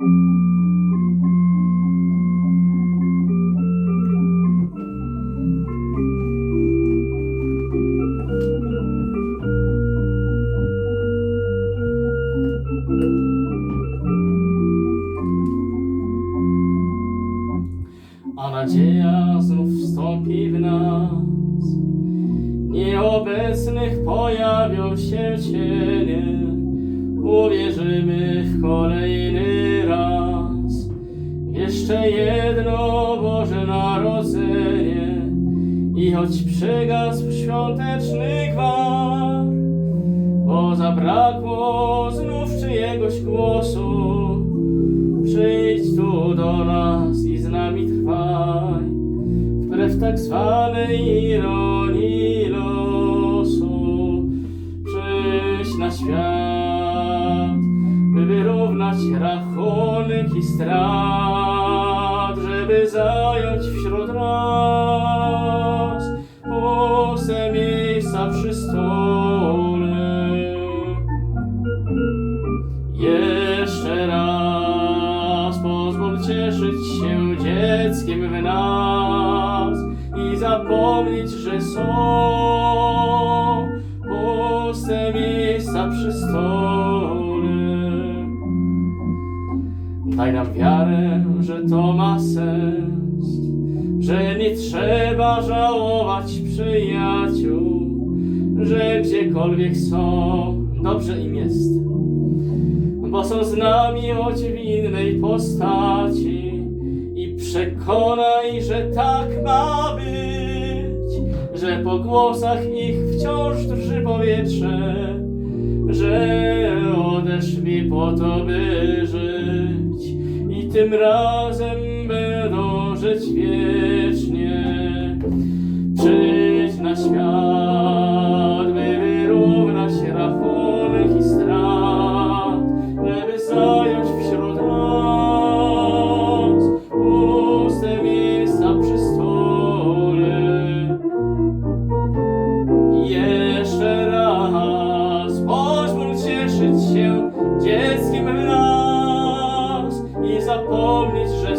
a nadzieja znów wstąpi w nas. Nieobecnych pojawią się cienie, uwierzymy w kolejny Jeszcze jedno Boże Narodzenie i choć przygasł świąteczny gwar, bo zabrakło znów czyjegoś głosu, Przyjdź tu do nas i z nami trwaj, wbrew tak zwanej ironii losu. Przyjdź na świat, by wyrównać rachunek i strat, żeby zająć wśród nas puste miejsca przy stole. Jeszcze raz pozwól cieszyć się dzieckiem w nas i zapomnieć, że są puste miejsca przy stole. Daj nam wiarę, że to ma sens, że nie trzeba żałować przyjaciół, że gdziekolwiek są, dobrze im jest. Bo są z nami choć w innej postaci i przekonaj, że tak ma być, że po głosach ich wciąż drży powietrze, że odeszli po to, by żyć tym razem będą żyć wiecznie. Przyjdź na świat, by wyrównać rachunek i strat, żeby zająć wśród nas puste miejsca przy stole. Jeszcze raz pozwól cieszyć się dzieckiem i zapomnieć, że